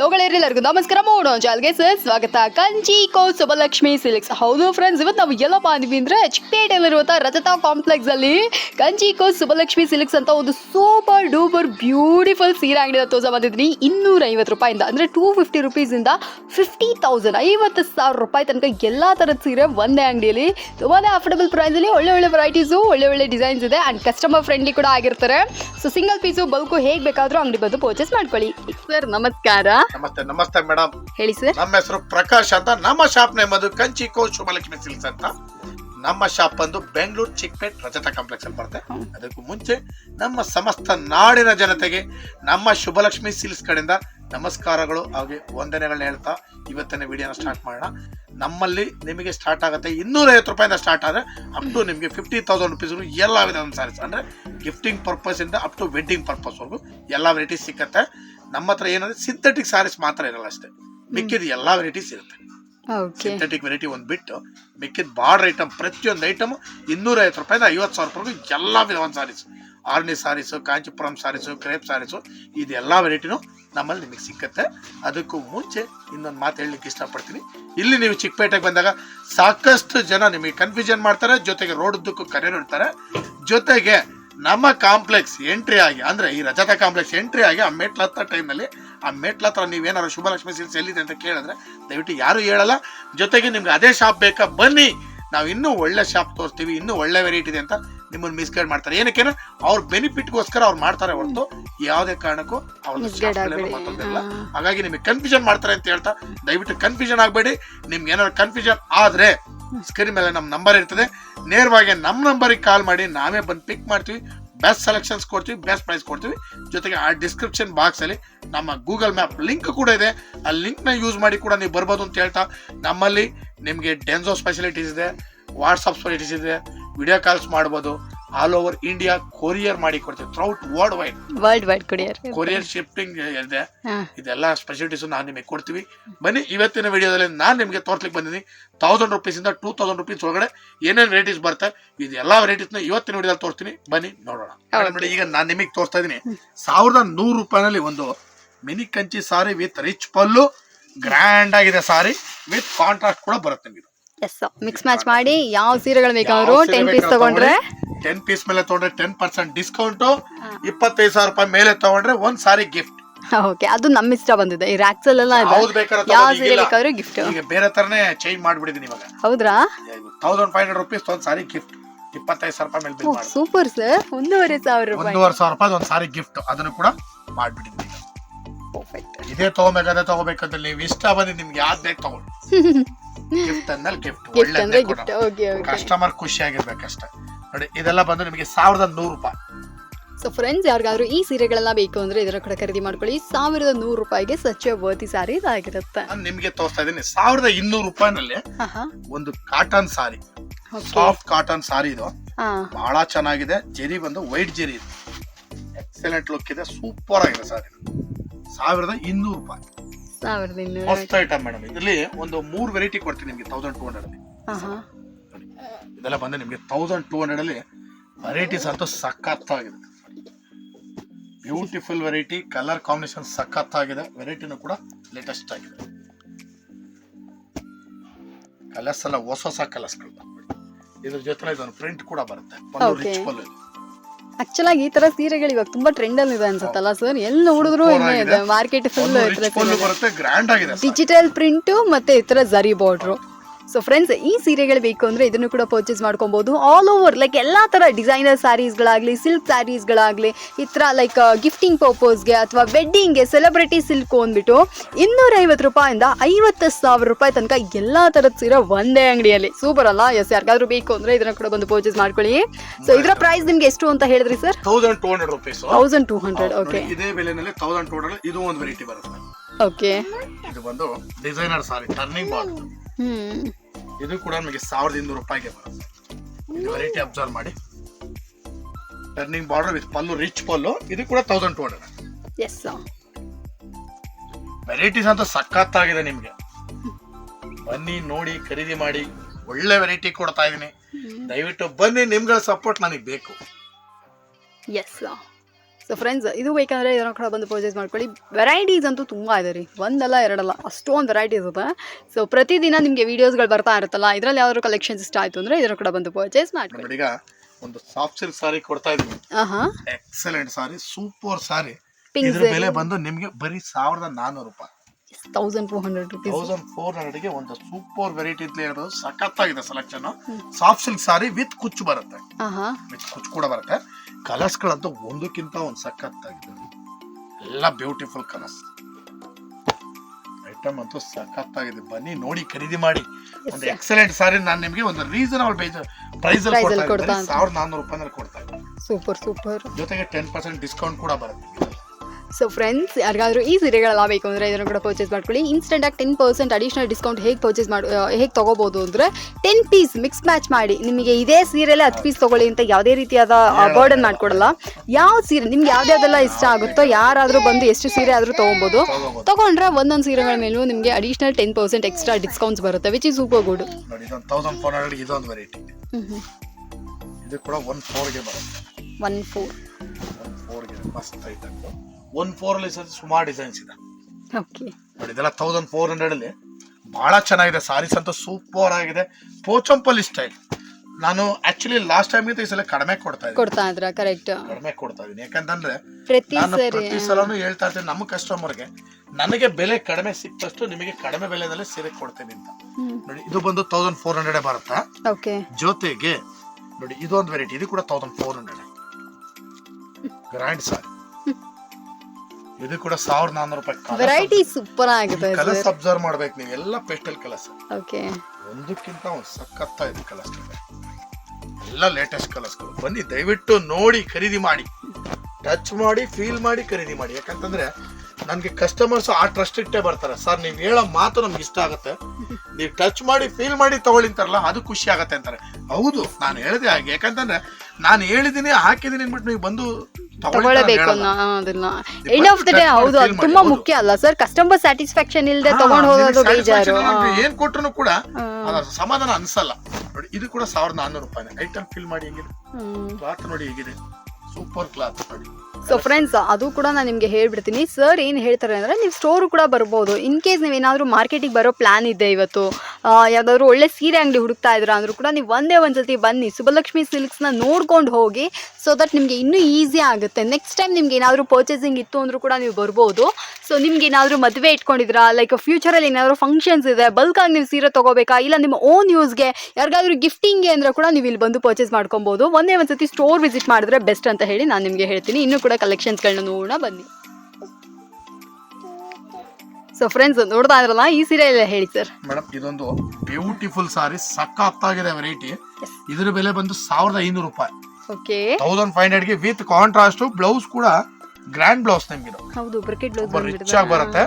ಎಲ್ಲರಿಗೂ ನಮಸ್ಕಾರ. ಮಾಡೋಣ ಜಾಲ್ಗೆ ಸರ್, ಸ್ವಾಗತ. ಕಂಚಿ ಕೋ ಸುಬಲಕ್ಷ್ಮಿ ಸಿಲ್ಕ್ಸ್. ಹೌದು ಫ್ರೆಂಡ್ಸ್ ಇವತ್ತು ನಾವು ಎಲ್ಲಪ್ಪ ಅಂದ್ವಿ ಅಂದ್ರೆ ಚಿಕ್ಕಪೇಟೆಯಲ್ಲಿರುವಂಥ ರಜತಾ ಕಾಂಪ್ಲೆಕ್ಸ್ ಅಲ್ಲಿ ಕಂಚಿ ಕೋ ಸುಬಲಕ್ಷ್ಮಿ ಸಿಲ್ಕ್ಸ್ ಅಂತ ಒಂದು ಸೂಪರ್ ಡೂಪರ್ ಬ್ಯೂಟಿಫುಲ್ ಸೀರೆ ಅಂಗಡಿ ತೋರ್ಸ ಬಂದಿದ್ದೀನಿ. ಇನ್ನೂರ ಐವತ್ತು ರೂಪಾಯಿಂದ, ಅಂದ್ರೆ ಟೂ ಫಿಫ್ಟಿ ರುಪೀಸಿಂದ ಫಿಫ್ಟಿ ತೌಸಂಡ್ ಐವತ್ತು ಸಾವಿರ ರೂಪಾಯಿ ತನಕ ಎಲ್ಲ ಥರದ ಸೀರೆ ಒಂದೇ ಅಂಗಡಿಯಲ್ಲಿ. ತುಂಬಾನೇ ಅಫೋರ್ಡಬಲ್ ಪ್ರೈಸಲ್ಲಿ ಒಳ್ಳೆ ಒಳ್ಳೆ ವೆರೈಟೀಸು ಒಳ್ಳೆ ಒಳ್ಳೆ ಡಿಸೈನ್ಸ್ ಇದೆ ಆ್ಯಂಡ್ ಕಸ್ಟಮರ್ ಫ್ರೆಂಡ್ಲಿ ಕೂಡ ಆಗಿರ್ತಾರೆ. ಸೊ ಸಿಂಗಲ್ ಪೀಸು ಬಲ್ಕು ಹೇಗೆ ಬೇಕಾದರೂ ಅಂಗಡಿ ಬಂದು ಪರ್ಚೇಸ್ ಮಾಡ್ಕೊಳ್ಳಿ. ಸರ್ ನಮಸ್ಕಾರ. ನಮಸ್ತೆ ನಮಸ್ತೆ ಮೇಡಮ್. ಹೇಳಿ ಸರ್. ನಮ್ಮ ಹೆಸರು ಪ್ರಕಾಶ್ ಅಂತ. ನಮ್ಮ ಶಾಪ್ ನೇಮ್ ಅದು ಕಂಚಿ ಕೋ ಶುಭಲಕ್ಷ್ಮಿ ಸಿಲ್ಸ್ ಅಂತ. ನಮ್ಮ ಶಾಪ್ ಬಂದು ಬೆಂಗಳೂರು ಚಿಕ್ಕಪೇಟ್ ರಜತ ಕಾಂಪ್ಲೆಕ್ಸ್ ಅಲ್ಲಿ ಬರುತ್ತೆ. ಅದಕ್ಕೂ ಮುಂಚೆ ನಮ್ಮ ಸಮಸ್ತ ನಾಡಿನ ಜನತೆಗೆ ನಮ್ಮ ಶುಭಲಕ್ಷ್ಮಿ ಸಿಲ್ಸ್ ಕಡೆಯಿಂದ ನಮಸ್ಕಾರಗಳು ಹಾಗೆ ವಂದನೆಗಳನ್ನ ಹೇಳ್ತಾ ಇವತ್ತನೇ ವಿಡಿಯೋನ ಸ್ಟಾರ್ಟ್ ಮಾಡೋಣ. ನಮ್ಮಲ್ಲಿ ನಿಮಗೆ ಸ್ಟಾರ್ಟ್ ಆಗುತ್ತೆ ಇನ್ನೂರ ಐವತ್ತು ರೂಪಾಯಿಂದ ಸ್ಟಾರ್ಟ್ ಆದರೆ ಅಪ್ ಟು ನಿಮಗೆ ಫಿಫ್ಟಿ ತೌಸಂಡ್ ರುಪೀಸ್ ಎಲ್ಲ ವಿಧದ ಸಾರೀಸ್ ಅಂದರೆ ಗಿಫ್ಟಿಂಗ್ ಪರ್ಪಸ್ ಇಂದ ಅಪ್ ಟು ವೆಡ್ಡಿಂಗ್ ಪರ್ಪಸ್ವರೆಗೂ ಎಲ್ಲ ವೆರೈಟಿ ಸಿಕ್ಕತ್ತೆ. ನಮ್ಮ ಹತ್ರ ಏನಂದ್ರೆ ಸಿಂಥೆಟಿಕ್ ಸ್ಯಾರೀಸ್ ಮಾತ್ರ ಇರಲ್ಲ ಅಷ್ಟೇ. ಮಿಕ್ಕಿದ ಎಲ್ಲಾ ವೆರೈಟೀಸ್ ಇರುತ್ತೆ. ಸಿಂಥೆಟಿಕ್ ವೆರೈಟಿ ಒಂದು ಬಿಟ್ಟು ಮಿಕ್ಕಿದ ಬಾರ್ಡರ್ ಐಟಮ್ ಪ್ರತಿಯೊಂದು ಐಟಮ್ ಇನ್ನೂರ ಐವತ್ತು ರೂಪಾಯಿಂದ ಐವತ್ತು ಸಾವಿರ ರೂಪಾಯಿ ಎಲ್ಲ ವಿಧವಾದ ಸಾರೀಸ್ ಆರ್ನಿ ಸಾರೀಸು ಕಾಂಚಿಪುರಂ ಸಾರೀಸು ಕ್ರೇಪ್ ಸಾರೀಸು ಇದೆಲ್ಲ ವೆರೈಟಿನೂ ನಮ್ಮಲ್ಲಿ ನಿಮಗೆ ಸಿಕ್ಕತ್ತೆ. ಅದಕ್ಕೂ ಮುಂಚೆ ಇನ್ನೊಂದು ಮಾತು ಹೇಳಲಿಕ್ಕೆ ಇಷ್ಟಪಡ್ತೀನಿ. ಇಲ್ಲಿ ನೀವು ಚಿಕ್ಕಪೇಟೆಗೆ ಬಂದಾಗ ಸಾಕಷ್ಟು ಜನ ನಿಮಗೆ ಕನ್ಫ್ಯೂಷನ್ ಮಾಡ್ತಾರೆ ಜೊತೆಗೆ ರೋಡ್ದಕ್ಕೂ ಕರೆ ನೋಡ್ತಾರೆ. ಜೊತೆಗೆ ನಮ್ಮ ಕಾಂಪ್ಲೆಕ್ಸ್ ಎಂಟ್ರಿ ಆಗಿ ಅಂದ್ರೆ ಈ ರಜತ ಕಾಂಪ್ಲೆಕ್ಸ್ ಎಂಟ್ರಿ ಆಗಿ ಆ ಮೆಟ್ಲ ಹತ್ತ ಟೈಮ್ನಲ್ಲಿ ಆ ಮೆಟ್ಲ ಹತ್ರ ನೀವೇನಾದ್ರು ಶುಭಲಕ್ಷ್ಮಿ ಸಿಲ್ಸ್ ಎಲ್ಲಿದೆ ಅಂತ ಕೇಳಿದ್ರೆ ದಯವಿಟ್ಟು ಯಾರು ಹೇಳಲ್ಲ. ಜೊತೆಗೆ ನಿಮ್ಗೆ ಅದೇ ಶಾಪ್ ಬೇಕಾ? ಬನ್ನಿ. ನಾವು ಇನ್ನೂ ಒಳ್ಳೆ ಶಾಪ್ ತೋರಿಸ್ತೀವಿ ಇನ್ನೂ ಒಳ್ಳೆ ವೆರೈಟಿ ಇದೆ ಅಂತ ನಿಮ್ಮನ್ನು ಮಿಸ್ಗೈಡ್ ಮಾಡ್ತಾರೆ. ಏನಕ್ಕೆ ಅವ್ರ ಬೆನಿಫಿಟ್ಗೋಸ್ಕರ ಅವ್ರು ಮಾಡ್ತಾರೆ ಹೊರತು ಯಾವುದೇ ಕಾರಣಕ್ಕೂ ಅವ್ರ. ಮತ್ತೊಂದಿಲ್ಲ ಹಾಗಾಗಿ ನಿಮಗೆ ಕನ್ಫ್ಯೂಷನ್ ಮಾಡ್ತಾರೆ ಅಂತ ಹೇಳ್ತಾ ದಯವಿಟ್ಟು ಕನ್ಫ್ಯೂಷನ್ ಆಗಬೇಡಿ. ನಿಮ್ಗೆ ಏನಾದ್ರು ಕನ್ಫ್ಯೂಷನ್ ಆದ್ರೆ ಸ್ಕ್ರೀನ್ ಮೇಲೆ ನಮ್ಮ ನಂಬರ್ ಇರ್ತದೆ. ನೇರವಾಗಿ ನಮ್ಮ ನಂಬರಿಗೆ ಕಾಲ್ ಮಾಡಿ, ನಾವೇ ಬಂದು ಪಿಕ್ ಮಾಡ್ತೀವಿ. ಬೆಸ್ಟ್ ಸೆಲೆಕ್ಷನ್ಸ್ ಕೊಡ್ತೀವಿ ಬೆಸ್ಟ್ ಪ್ರೈಸ್ ಕೊಡ್ತೀವಿ. ಜೊತೆಗೆ ಆ ಡಿಸ್ಕ್ರಿಪ್ಷನ್ ಬಾಕ್ಸ್ ಅಲ್ಲಿ ನಮ್ಮ ಗೂಗಲ್ ಮ್ಯಾಪ್ ಲಿಂಕ್ ಕೂಡ ಇದೆ. ಆ ಲಿಂಕ್ನ ಯೂಸ್ ಮಾಡಿ ಕೂಡ ನೀವು ಬರ್ಬೋದು ಅಂತ ಹೇಳ್ತಾ, ನಮ್ಮಲ್ಲಿ ನಿಮಗೆ ಡೆನ್ಸೋ ಸ್ಪೆಷಲಿಟೀಸ್ ಇದೆ ವಾಟ್ಸಪ್ ಫೆಸಿಲಿಟೀಸ್ ಇದೆ ವಿಡಿಯೋ ಕಾಲ್ಸ್ ಮಾಡ್ಬೋದು. ಆಲ್ ಓವರ್ ಇಂಡಿಯಾ ಕೊರಿಯರ್ ಮಾಡಿ ಕೊಡ್ತೀವಿ. Throughout world wide world wide courier courier shifting ಇದೆ ಇದೆಲ್ಲ ಸ್ಪೆಷಲಿಟೀಸ್ ನಾನು ನಿಮಗೆ ಕೊಡ್ತೀವಿ. ಬನ್ನಿ ಇವತ್ತಿನ ವಿಡಿಯೋದಲ್ಲಿ ನಾನು ನಿಮಗೆ ತೋರ್ಸ್ಲಿಕ್ಕೆ ಬಂದಿದ್ದೀನಿ. ತೌಸಂಡ್ ರುಪೀಸಿಂದ ಟೂ ತೌಸಂಡ್ ರುಪೀಸ್ ಒಳಗಡೆ ಏನೇನು ವೆರೈಟೀಸ್ ಬರುತ್ತೆ ಇದೆಲ್ಲ ವೆರೈಟೀಸ್ನ ಇವತ್ತಿನ ವಿಡಿಯೋದಲ್ಲಿ ತೋರಿಸ್ತೀನಿ. ಬನ್ನಿ ನೋಡೋಣ. ನೋಡಿ, ಈಗ ನಾನು ನಿಮಗೆ ತೋರಿಸ್ತಾ ಇದ್ದೀನಿ. ಸಾವಿರದ ನೂರು ರೂಪಾಯಿನಲ್ಲಿ ಒಂದು mini Kanchi sari with rich pallu grand ಆಗಿದೆ ಸಾರಿ ವಿತ್ ಕಾಂಟ್ರಾಸ್ಟ್ ಕೂಡ ಬರುತ್ತೆ ನಿಮಗೆ. ಎಸ್ ಮಿಕ್ಸ್ ಮ್ಯಾಚ್ ಮಾಡಿ ಯಾವ ಸೀರೆಗಳು ಬೇಕಾದ್ರು ಟೆನ್ ಪೀಸ್ ತಗೊಂಡ್ರೆ ಟೆನ್ ಪೀಸ್ ಮೇಲೆ ತಗೊಂಡ್ರೆ ಟೆನ್ ಪರ್ಸೆಂಟ್ ಡಿಸ್ಕೌಂಟ್ ಇಪ್ಪತ್ತೈದು ಸಾವಿರ ರೂಪಾಯಿ ಮೇಲೆ ತಗೊಂಡ್ರೆ ಒಂದ್ ಸಾರಿ ಗಿಫ್ಟ್ ಓಕೆ ಅದು ನಮ್ಮ ಇಷ್ಟ ಬಂದಿದೆ. ಈ ರ್ಯಾಕ್ಸ್ ಅಲ್ಲೆಲ್ಲ ಹೌದು ಬೇಕಾದ್ರೆ ಯಾವ ಸೀರೆ. ಬೇಕಾದ್ರೂ ಗಿಫ್ಟ್ ಈಗ ಬೇರೆ ತರನೇ ಚೇಂಜ್ ಮಾಡ್ಬಿಡಿದೀನಿ ಇವಾಗ. ಹೌದ್ರಾ? ತೌಸಂಡ್ ಫೈವ್ ಹಂಡ್ರೆಡ್ ರುಪೀಸ್ ಒಂದು ಸಾರಿ ಗಿಫ್ಟ್ ಇಪ್ಪತ್ತೈದು ಸಾವಿರ ರೂಪಾಯಿ ಮೇಲೆ ಬಿಲ್ ಸೂಪರ್ ಸರ್ ಒಂದೂವರೆ ಸಾವಿರ ರೂಪಾಯಿ. ಒಂದೂವರೆ ಸಾವಿರ ರೂಪಾಯಿ ಒಂದು ಸಾರಿ ಗಿಫ್ಟ್ ಅದನ್ನು ಕೂಡ ಮಾಡ್ಬಿಟ್ಟಿದ್ದೀನಿ ಇದೇ ತಗೋಬೇಕಾದ್ರೆ ತಗೋಬೇಕಂತ ನೀವು ಇಷ್ಟ ಬಂದು ನಿಮ್ಗೆ ಯಾವ್ದು ಬೇಕು ತಗೊಳ್ಳಿ ಗಿಫ್ಟ್ ಅಂದ್ಮೇಲೆ ಗಿಫ್ಟ್ ಒಳ್ಳೆ ಕಸ್ಟಮರ್ ಖುಷಿಯಾಗಿರ್ಬೇಕಷ್ಟೇ. ನೋಡಿ ಇದೆಲ್ಲ ಬಂದು ನಿಮಗೆ ಸಾವಿರದ ನೂರು ರೂಪಾಯಿ. ಸೊ ಫ್ರೆಂಡ್ಸ್ ಯಾರಿಗಾದ್ರೂ ಈ ಸೀರೆಗಳೆಲ್ಲ ಬೇಕು ಅಂದ್ರೆ ಇದರ ಕಡೆ ಖರೀದಿ ಮಾಡ್ಕೊಳ್ಳಿ. ಸಾವಿರದ ನೂರು ರೂಪಾಯಿಗೆ ಸಚ್ಚ ವರ್ತಿ ಸಾರಿ ಇದಾಗಿರುತ್ತೆ. ನಾನು ನಿಮಗೆ ತೋರಿಸ್ತಾ ಇದ್ದೀನಿ. ಸಾವಿರದ ಇನ್ನೂರು ರೂಪಾಯಿನಲ್ಲಿ ಒಂದು cotton sari soft cotton sari ಇದು. ಬಹಳ ಚೆನ್ನಾಗಿದೆ. ಜೆರಿ ಬಂದು ವೈಟ್ ಜೆರಿ ಇದೆ. ಎಕ್ಸಲೆಂಟ್ ಲುಕ್ ಇದೆ. ಸೂಪರ್ ಆಗಿದೆ ಸಾರಿ ಸಾವಿರದ ಇನ್ನೂರು ರೂಪಾಯಿ. ಸಾವಿರದ ಇನ್ನೂರು ಐಟಮ್ ಮೇಡಮ್ ಇದರಲ್ಲಿ ಒಂದು ಮೂರು ವೆರೈಟಿ ಕೊಡ್ತೀನಿ ನಿಮಗೆ ತೌಸಂಡ್ ಟೂ ಹಂಡ್ರೆಡ್ ಇದೆಲ್ಲ ಬಂದ್ರೆ ನಿಮಗೆ ತೌಸಂಡ್ ಟೂ ಹಂಡ್ರೆಡ್ ಅಲ್ಲಿ ವೆರೈಟೀಸ್ ಅಂತೂ ಸಖತ್ತಾಗಿದೆ. ಬ್ಯೂಟಿಫುಲ್ ವೆರೈಟಿ ಕಲರ್ ಕಾಂಬಿನೇಷನ್ ಸಖತ್ತಾಗಿದೆ. ವೆರೈಟಿನೂ ಕೂಡ ಲೇಟೆಸ್ಟ್ ಆಗಿದೆ. ಕಲರ್ಸ್ ಎಲ್ಲ ಹೊಸ ಹೊಸ ಕಲರ್ಸ್ಗಳು ಇದ್ರ ಜೊತೆ ಇದೊಂದು ಪ್ರಿಂಟ್ ಕೂಡ ಬರುತ್ತೆ. ಪಲ್ಲು ರಿಚ್ ಪಲ್ಲು ಇದೆ. ಆಕ್ಚುಲ್ ಆಗಿ ಈ ತರ ಸೀರೆಗಳು ಇವಾಗ ತುಂಬಾ ಟ್ರೆಂಡ್ ಅಲ್ಲಿ ಇದೆ ಅನ್ಸುತ್ತಲ್ಲ ಸರ್ ಎಲ್ಲಿ ನೋಡಿದ್ರು ಇದೆ ಮಾರ್ಕೆಟ್ ಫುಲ್ ಪಲ್ಲು ಬರುತ್ತೆ ಗ್ರ್ಯಾಂಡ್ ಆಗಿದೆ ಸಾರಿ. ಡಿಜಿಟಲ್ ಪ್ರಿಂಟ್ ಮತ್ತೆ ಈ ತರ ಜರಿ ಬಾರ್ಡ್ರು ಸೊ ಫ್ರೆಂಡ್ಸ್ ಈ ಸೀರೆಗಳು ಬೇಕು ಅಂದರೆ ಇದನ್ನು ಕೂಡ ಪರ್ಚೇಸ್ ಮಾಡ್ಕೊಬೋದು. ಆಲ್ ಓವರ್ ಲೈಕ್ ಎಲ್ಲ ಥರ ಡಿಸೈನರ್ ಸ್ಯಾರೀಸ್ಗಳಾಗಲಿ ಸಿಲ್ಕ್ ಸ್ಯಾರೀಸ್ಗಳಾಗಲಿ ಈ ಥರ ಲೈಕ್ ಗಿಫ್ಟಿಂಗ್ ಪರ್ಪೋಸ್ಗೆ ಅಥವಾ ವೆಡ್ಡಿಂಗ್ಗೆ ಸೆಲೆಬ್ರಿಟಿ ಸಿಲ್ಕ್ ಅಂದ್ಬಿಟ್ಟು ಇನ್ನೂರೈವತ್ತು ರೂಪಾಯಿಂದ ಐವತ್ತು ಸಾವಿರ ರೂಪಾಯಿ ತನಕ ಎಲ್ಲ ಥರದ ಸೀರೆ ಒಂದೇ ಅಂಗಡಿಯಲ್ಲಿ. ಸೂಪರ್ ಅಲ್ಲ? ಎಸ್ ಯಾರಿಗಾದ್ರೂ ಬೇಕು ಅಂದರೆ ಇದನ್ನು ಕೂಡ ಬಂದು ಪರ್ಚೇಸ್ ಮಾಡ್ಕೊಳ್ಳಿ. ಸೊ ಇದರ ಪ್ರೈಸ್ ನಿಮ್ಗೆ ಎಷ್ಟು ಅಂತ ಹೇಳಿದ್ರಿ sir thousand two hundred rupees thousand two hundred okay ಇದೇ ಬೆಲೆನಲ್ಲಿ ತೌಸಂಡ್ ಟೂ ಹಂಡ್ರೆಡ್ ಇದು ಒಂದು ವೆರೈಟಿ ಬರುತ್ತೆ. ಓಕೆ ಇದು ಬಂದು ಡಿಸೈನರ್ ಸಾರಿ ಟರ್ನಿಂಗ್ ಬಾಲ್ ಇದು ಕೂಡ ನಮಗೆ ಸಾವಿರದ ಇನ್ನೂರು ರೂಪಾಯಿಗೆ ಬರುತ್ತೆ. ಇದು ವೆರೈಟಿ ಅಬ್ಸರ್ವ್ ಮಾಡಿ. Turning border with pallu rich pallu ಇದು ಕೂಡ thousand two hundred S varieties ಅಂತ ಸಖತ್ತಾಗಿದೆ ನಿಮಗೆ. ಬನ್ನಿ ನೋಡಿ ಖರೀದಿ ಮಾಡಿ. ಒಳ್ಳೆ ವೆರೈಟಿ ಕೊಡ್ತಾ ಇದೀನಿ ದಯವಿಟ್ಟು ಬನ್ನಿ ನಿಮ್ಗಳ ಸಪೋರ್ಟ್ ನನಗೆ ಬೇಕು. ಎಸ್ ಸೊ ಫ್ರೆಂಡ್ಸ್ ಇದು ಬೇಕಂದರೆ ಇದರ ಕೂಡ ಬಂದು ಪರ್ಚೇಸ್ ಮಾಡ್ಕೊಳ್ಳಿ. ವೆರೈಟೀಸ್ ಅಂತೂ ತುಂಬ ಇದೆ ರೀ. ಒಂದಲ್ಲ ಎರಡಲ್ಲ ಅಷ್ಟೊಂದು ವೆರೈಟೀಸ್ ಇದೆ ಸೊ ಪ್ರತಿದಿನ ನಿಮಗೆ ವೀಡಿಯೋಸ್ಗಳು ಬರ್ತಾ ಇರುತ್ತಲ್ಲ ಇದರಲ್ಲಿ ಯಾವ್ದಾದ್ರು ಕಲೆಕ್ಷನ್ಸ್ ಇಷ್ಟ ಆಯಿತು ಅಂದರೆ ಇದರ ಕೂಡ ಬಂದು ಪರ್ಚೇಸ್ ಮಾಡ್ಕೊಳ್ಳಿ. ಈಗ ಒಂದು ಸಾಫ್ಟ್ ಸಿಲ್ಕ್ ಸಾರಿ ಕೊಡ್ತಾ ಇದ್ವಿ. ಎಕ್ಸಲೆಂಟ್ ಸಾರಿ ಸೂಪರ್ ಸಾರಿ ಇದ್ರ ಬೆಲೆ ಬಂದು ನಿಮಗೆ ಬರೀ ಸಾವಿರದ ನಾನ್ನೂರು ರೂಪಾಯಿ. Thousand four hundred rupees thousand four ಹಂಡ್ರೆಡ್ಗೆ ಒಂದು ಸೂಪರ್ ವೆರೈಟಿ ಅಂತ ಸಖತ್ತಾಗಿದೆ selection soft silk sari with ಕುಚ್ಚು ಬರುತ್ತೆ. ಹಾಂ ಹಾಂ ವಿತ್ ಕುಚ್ಚು ಕೂಡ ಬರುತ್ತೆ. ಕಲರ್ಸ್ಗಳಂತೂ ಒಂದಕ್ಕಿಂತ ಒಂದು ಸಖತ್ತಾಗಿದೆ. ಎಲ್ಲ ಬ್ಯೂಟಿಫುಲ್ ಕಲರ್ಸ್ ಐಟಮ್ ಅಂತೂ ಸಖತ್ತಾಗಿದೆ. ಬನ್ನಿ ನೋಡಿ ಖರೀದಿ ಮಾಡಿ. ಒಂದು. ಎಕ್ಸಲೆಂಟ್ ಸಾರಿ ನಾನು ನಿಮಗೆ ಒಂದು ರೀಸನಬಲ್ ಪ್ರೈಸ್ ಅಲ್ಲಿ Price ಅಲ್ಲಿ ಕೊಡ್ತಾ ಕೊಡ್ತಾ ಇದ್ದೀನಿ ಸಾವಿರದ ನಾನ್ನೂರು ರೂಪಾಯಿ ಕೊಡ್ತಾ ಇದ್ದೀನಿ. ಸೂಪರ್ ಸೂಪರ್ ಜೊತೆಗೆ ಟೆನ್ ಪರ್ಸೆಂಟ್ ಡಿಸ್ಕೌಂಟ್ ಕೂಡ ಬರುತ್ತೆ. ಸೊ ಫ್ರೆಂಡ್ಸ್ ಯಾರಿಗಾದ್ರೂ ಈ ಸೀರೆಗಳೆಲ್ಲ ಬೇಕು ಅಂದರೆ ಇದನ್ನು ಕೂಡ ಪರ್ಚೇಸ್ ಮಾಡ್ಕೊಳ್ಳಿ. ಇನ್ಸ್ಟೆಂಟಾಗಿ ಟೆನ್ ಪರ್ಸೆಂಟ್ ಅಡಿಷನಲ್ ಡಿಸ್ಕೌಂಟ್ ಹೇಗೆ ಪರ್ಚೇಸ್ ಮಾಡಿ ಹೇಗೆ ತೊಗೋಬೋದು ಅಂದರೆ ಟೆನ್ ಪೀಸ್ ಮಿಕ್ಸ್ ಮ್ಯಾಚ್ ಮಾಡಿ ನಿಮಗೆ ಇದೇ ಸೀರೆಲ್ಲೇ ಹತ್ತು ಪೀಸ್ ತೊಗೊಳ್ಳಿ ಅಂತ ಯಾವುದೇ ರೀತಿಯಾದ ಬರ್ಡನ್ ಮಾಡ್ಕೊಡಲ್ಲ. ಯಾವ ಸೀರೆ ನಿಮ್ಗೆ ಯಾವ್ದ್ಯಾವ್ದೆಲ್ಲ ಇಷ್ಟ ಆಗುತ್ತೋ ಯಾರಾದರೂ ಬಂದು ಎಷ್ಟು ಸೀರೆ ಆದರೂ ತೊಗೊಬೋದು. ತೊಗೊಂಡ್ರೆ ಒಂದೊಂದು ಸೀರೆಗಳ ಮೇಲೂ ನಿಮಗೆ additional ten percent extra discounts ಬರುತ್ತೆ ವಿಚ್ ಇಸ್ ಸೂಪರ್ ಗುಡ್ ಇದೊಂದು ವೆರೈಟಿ ಇದು ಕೂಡ ಒನ್ ಫೋರ್ಗೆ ಬರುತ್ತೆ. ಒನ್ ಫೋರ್ ಒನ್ ಫೋರ್ಗೆ ಮಸ್ತ್ ಐಟಮ್ ಒನ್ ಫೋರ್ ಅಲ್ಲಿ ಸುಮಾರು ಡಿಸೈನ್ಸ್ ಇದೆ. ನೋಡಿ ಇದೆಲ್ಲ ತೌಸಂಡ್ ಫೋರ್ ಹಂಡ್ರೆಡ್ ಅಲ್ಲಿ ಬಹಳ ಚೆನ್ನಾಗಿದೆ. ಸಾರೀಸ್ ಅಂತೂ ಸೂಪರ್ ಆಗಿದೆ. ಪೋಚಂಪಲ್ಲಿ ಸ್ಟೈಲ್ ನಾನು ಆಕ್ಚುಲಿ ಲಾಸ್ಟ್ ಟೈಮ್ ಈ ಸಲ ಕಡಿಮೆ ಕೊಡ್ತಾ ಇದ್ದೀನಿ. ಕೊಡ್ತಾ ಇದ್ರ? ಕರೆಕ್ಟ್ ಕಡಿಮೆ ಕೊಡ್ತಾ ಇದ್ದೀನಿ. ಯಾಕಂತಂದ್ರೆ ಪ್ರತಿ ನಾನು ಪ್ರತಿ ಸಲನು ಹೇಳ್ತಾ ಇರ್ತೀನಿ ನಮ್ಮ ಕಸ್ಟಮರ್ಗೆ ನನಗೆ ಬೆಲೆ ಕಡಿಮೆ ಸಿಕ್ಕಷ್ಟು ನಿಮಗೆ ಕಡಿಮೆ ಬೆಲೆದಲ್ಲಿ ಸೀರೆ ಕೊಡ್ತೀನಿ ಅಂತ. ನೋಡಿ ಇದು ಬಂದು ತೌಸಂಡ್ ಫೋರ್ ಹಂಡ್ರೆಡ್ ಬರುತ್ತಾ? ಓಕೆ ಜೊತೆಗೆ ನೋಡಿ ಇದೊಂದು ವೆರೈಟಿ ಇದು ಕೂಡ thousand four hundred grand sari. ಇದು ಕೂಡ ಸಾವಿರದ ನಾನ್ನೂರು ರೂಪಾಯಿ ವೆರೈಟಿ ಸೂಪರ್ ಆಗಿದೆ ಕಲರ್ಸ್ ಅಬ್ಸರ್ವ್ ಮಾಡ್ಬೇಕು ನೀವು ಎಲ್ಲ ಪೇಸ್ಟಲ್ ಕಲರ್ಸ್ ಓಕೆ ಒಂದಕ್ಕಿಂತ ಒಂದು ಸಖತ್ತ ಇದೆ ಕಲರ್ಸ್ ಎಲ್ಲ ಲೇಟೆಸ್ಟ್ ಕಲರ್ಸ್ಗಳು ಬನ್ನಿ ದಯವಿಟ್ಟು ನೋಡಿ ಖರೀದಿ ಮಾಡಿ. ಟಚ್ ಮಾಡಿ ಫೀಲ್ ಮಾಡಿ ಖರೀದಿ ಮಾಡಿ. ಯಾಕಂತಂದ್ರೆ ನನಗೆ ಕಸ್ಟಮರ್ಸ್ ಆ ಟ್ರಸ್ಟ್ ಇಟ್ಟೇ ಬರ್ತಾರೆ. ಸರ್ ನೀವು ಹೇಳೋ ಮಾತು ನಮ್ಗೆ ಇಷ್ಟ ಆಗುತ್ತೆ. ನೀವು ಟಚ್ ಮಾಡಿ ಫೀಲ್ ಮಾಡಿ ತಗೊಳಿಂತಾರಲ್ಲ ಅದು ಖುಷಿ ಆಗತ್ತೆ ಅಂತಾರೆ. ಹೌದು ನಾನು ಹೇಳಿದೆ ಹಾಗೆ. ಯಾಕಂತಂದ್ರೆ ನಾನು ಹೇಳಿದ್ದೀನಿ ಹಾಕಿದ್ದೀನಿ ಅಂದ್ಬಿಟ್ಟು ನೀವು ಬಂದು ತಗೊಳ್ಳೇಬೇಕು ಅನ್ನೋ ಎಂಡ್ ಆಫ್ ದ ಡೇ ಹೌದು ಅದು ತುಂಬಾ ಮುಖ್ಯ ಅಲ್ಲ ಸರ್. ಕಸ್ಟಮರ್ ಸ್ಯಾಟಿಸ್ಫ್ಯಾಕ್ಷನ್ ಇಲ್ಲದೆ ತಗೊಂಡು ಹೋಗೋದು ಬೇಜಾರು. ಏನ್ ಕೊಟ್ರು ಕೂಡ. ಸಮಾಧಾನ ಅನ್ಸಲ್ಲ. ನೋಡಿ ಇದು ಕೂಡ ಸಾವಿರದ ನಾನ್ನೂರು ರೂಪಾಯಿ ಐಟಮ್ ಫಿಲ್ ಮಾಡಿ ಹೆಂಗಿದೆ? ಕ್ಲಾತ್ ನೋಡಿ ಹೇಗಿದೆ. ಸೂಪರ್ ಕ್ಲಾತ್ ನೋಡಿ. ಸೊ ಫ್ರೆಂಡ್ಸ್ ಅದು ಕೂಡ ನಾನು ನಿಮಗೆ ಹೇಳ್ಬಿಡ್ತೀನಿ. ಸರ್ ಏನು ಹೇಳ್ತಾರೆ ಅಂದರೆ ನೀವು ಸ್ಟೋರು ಕೂಡ ಬರ್ಬೋದು. ಇನ್ ಕೇಸ್ ನೀವು ಏನಾದರೂ ಮಾರ್ಕೆಟಿಗೆ ಬರೋ ಪ್ಲ್ಯಾನ್ ಇದೆ ಇವತ್ತು ಯಾವುದಾದ್ರು ಒಳ್ಳೆ ಸೀರೆ ಅಂಗಡಿ ಹುಡುಕ್ತಾ ಇದ್ರ ಅಂದರೂ ಕೂಡ ನೀವು ಒಂದೇ ಒಂದು ಸತಿ ಬನ್ನಿ. ಸುಬ್ಬಲಕ್ಷ್ಮಿ ಸಿಲ್ಕ್ಸ್ನ ನೋಡ್ಕೊಂಡು ಹೋಗಿ ಸೊ ದಟ್ ನಿಮಗೆ ಇನ್ನೂ ಈಸಿ ಆಗುತ್ತೆ. ನೆಕ್ಸ್ಟ್ ಟೈಮ್ ನಿಮ್ಗೆ ಏನಾದರೂ ಪರ್ಚೇಸಿಂಗ್ ಇತ್ತು ಅಂದರೂ ಕೂಡ ನೀವು ಬರ್ಬೋದು. ಸೊ ನಿಮ್ಗೆ ಏನಾದರೂ ಮದುವೆ ಇಟ್ಕೊಂಡಿದ್ದೀರಾ ಲೈಕ್ ಫ್ಯೂಚರಲ್ಲಿ ಏನಾದರೂ ಫಂಕ್ಷನ್ಸ್ ಇದೆ ಬಲ್ಕಾಗಿ ನೀವು ಸೀರೆ ತೊಗೋಬೇಕಾ? ಇಲ್ಲ ನಿಮ್ಮ ಓನ್ ಯೂಸ್ಗೆ ಯಾರಿಗಾದ್ರೂ ಗಿಫ್ಟಿಂಗ್ಗೆ ಅಂದ್ರೆ ಕೂಡ ನೀವು ಇಲ್ಲಿ ಬಂದು ಪರ್ಚೇಸ್ ಮಾಡ್ಕೊಬೋದು. ಒಂದೇ ಒಂದು ಸತಿ ಸ್ಟೋರ್ ವಿಸಿಟ್ ಮಾಡಿದ್ರೆ ಬೆಸ್ಟ್ ಅಂತ ಹೇಳಿ ನಾನು ನಿಮಗೆ ಹೇಳ್ತೀನಿ. ಇನ್ನೂ ಕೂಡ ಕಲೆಕ್ಷನ್ಸ್ಗಳನ್ನ ನೋಡೋಣ ಬನ್ನಿ. ಸೊ ಫ್ರೆಂಡ್ಸ್ ನೋಡ್ತಾ ಇದ್ರಲ್ಲ ಈ ಸೀರೆ ಎಲ್ಲ ಹೇಳಿ ಸರ್ ಮೇಡಮ್ ಇದೊಂದು ಬ್ಯೂಟಿಫುಲ್ ಸಾರಿ ಸಖತ್ತಾಗಿದೆ ವೆರೈಟಿ ಇದರ ಬೆಲೆ ಬಂದು ಸಾವಿರದ ಐನೂರು ರೂಪಾಯಿ. ಓಕೆ ತೌಸಂಡ್ ಫೈವ್ ಹಂಡ್ರೆಡ್ಗೆ ವಿತ್ ಕಾಂಟ್ರಾಸ್ಟ್ ಬ್ಲೌಸ್ ಕೂಡ ಗ್ರ್ಯಾಂಡ್ ಬ್ಲೌಸ್ ನಿಮ್ಗೆ ಹೌದು ಬ್ರಿಕೆಟ್ ಬ್ಲೌಸ್ ರಿಚ್ ಆಗಿ ಬರುತ್ತೆ.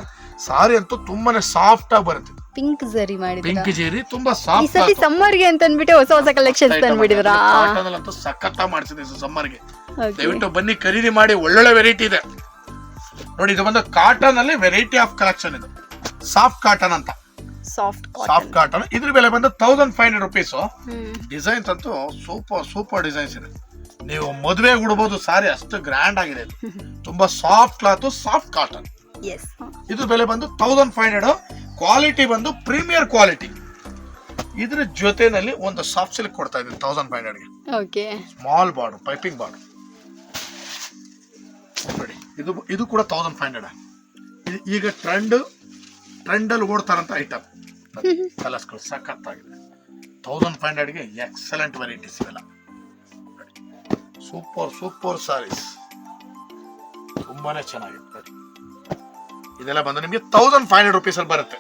ಸಾರಿ ಅಂತೂ ತುಂಬಾನೇ ಸಾಫ್ಟ್ ಆಗಿ ಬರುತ್ತೆ. ಪಿಂಕ್ ಜರಿ ಮಾಡಿದ್ರ ಪಿಂಕ್ ಜರಿ ತುಂಬಾ ಈ ಸಾಫ್ಟ್ ಸತಿ ಸಮ್ಮರ್ಗೆ ಅಂತ ಅಂದ್ಬಿಟ್ಟು ಹೊಸ ಹೊಸ ಕಲೆಕ್ಷನ್ಸ್ ತಂದ್ಬಿಟ್ಟಿದ್ರಾ ಅಂತೂ ಸಖತ್ತ ಮಾಡಿಸಿದೆ ಸಮ್ಮರ್ಗೆ ದಯವಿಟ್ಟು ಬನ್ನಿ ಖರೀದಿ ಮಾಡಿ ಒಳ್ಳೊಳ್ಳೆ ವೆರೈಟಿ ಇದೆ. ನೋಡಿ ಇದು ಬಂದು ಕಾಟನ್ ಅಲ್ಲಿ ವೆರೈಟಿ ಆಫ್ ಕಲೆಕ್ಷನ್ ಇದು. ಸಾಫ್ಟ್ ಕಾಟನ್ ಅಂತ. ಸಾಫ್ಟ್ ಸಾಫ್ಟ್ ಕಾಟನ್ ಇದ್ರ ಬೆಲೆ ಬಂದು thousand five hundred rupees designs ಅಂತೂ ಸೂಪರ್ ಸೂಪರ್ ಡಿಸೈನ್ಸ್ ಇದೆ. ನೀವು ಮದುವೆ ಉಡ್ಬೋದು ಸಾರಿ ಅಷ್ಟು ಗ್ರ್ಯಾಂಡ್ ಆಗಿದೆ ತುಂಬಾ ಸಾಫ್ಟ್ ಕ್ಲಾತ್ ಸಾಫ್ಟ್ ಕಾಟನ್ ಇದ್ರ ಬೆಲೆ ಬಂದು ತೌಸಂಡ್ ಫೈವ್ ಹಂಡ್ರೆಡ್ ಕ್ವಾಲಿಟಿ ಬಂದು ಪ್ರೀಮಿಯರ್ ಕ್ವಾಲಿಟಿ ಇದ್ರ ಜೊತೆನಲ್ಲಿ ಒಂದು ಸಾಫ್ಟ್ ಸಿಲ್ಕ್ ಕೊಡ್ತಾ ಇದ್ದೀನಿ thousand five ಹಂಡ್ರೆಡ್ಗೆ okay small border piping border ನೋಡಿ ಇದು ಇದು ಕೂಡ ತೌಸಂಡ್ ಫೈವ್ ಹಂಡ್ರೆಡ್ ಈಗ ಟ್ರೆಂಡ್ ಟ್ರೆಂಡಲ್ಲಿ ಓಡ್ತಾರಂತ ಐಟಮ್ ಕಲರ್ಸ್ಗಳು ಸಖತ್ತಾಗಿದೆ. ತೌಸಂಡ್ ಫೈವ್ ಹಂಡ್ರೆಡ್ಗೆ ಎಕ್ಸಲೆಂಟ್ ವೆರೈಟೀಸ್ ಇವೆಲ್ಲ. ಸೂಪರ್ ಸೂಪರ್ ಸಾರೀಸ್ ತುಂಬಾನೇ ಚೆನ್ನಾಗಿದೆ. ಇದೆಲ್ಲ ಬಂದು ನಿಮಗೆ ತೌಸಂಡ್ ಫೈವ್ ಹಂಡ್ರೆಡ್ ರುಪೀಸ್ ಅಲ್ಲಿ ಬರುತ್ತೆ.